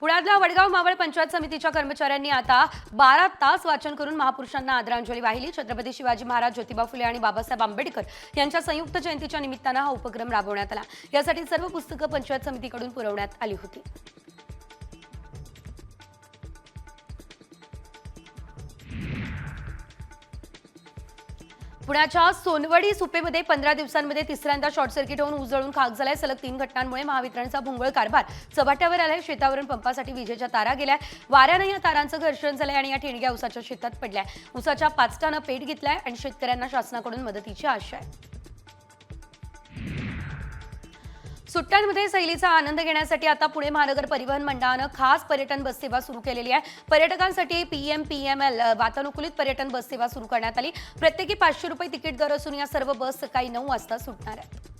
पुण्यातल्या वडगाव मावळ पंचायत समितीच्या कर्मचाऱ्यांनी आता बारा तास वाचन करून महापुरुषांना आदरांजली वाहिली. छत्रपती शिवाजी महाराज ज्योतिबा फुले आणि बाबासाहेब आंबेडकर यांच्या संयुक्त जयंतीच्या निमित्तानं हा उपक्रम राबवण्यात आला. यासाठी सर्व पुस्तकं पंचायत समितीकडून पुरवण्यात आली होती. पुण्याच्या सोनवडी सुपेमध्ये पंधरा दिवसांमध्ये तिसऱ्यांदा शॉर्ट सर्किट होऊन उजळून खाक झालाय. सलग तीन घटनांमुळे महावितरणचा भोंगळ कारभार चव्हाट्यावर आलाय. शेतावरून पंपासाठी विजेच्या तारा गेल्या वाऱ्यानं या तारांचं घर्षण झालंय आणि या ठिणग्या उसाच्या शेतात पडल्या उसाच्या पाचटानं पेट घेतलाय आणि शेतकऱ्यांना शासनाकडून मदतीची आशा आहे. सुट्ट्यांमध्ये सहलीचा आनंद घेण्यासाठी आता पुणे महानगर परिवहन मंडळानं खास पर्यटन बस सेवा सुरू केलेली आहे. पर्यटकांसाठी पीएम पीएमएल वातानुकूलित पर्यटन बस सेवा सुरू करण्यात आली. प्रत्येकी पाचशे रुपये तिकीट दर असून या सर्व बस सकाळी नऊ वाजता सुटणार आहेत.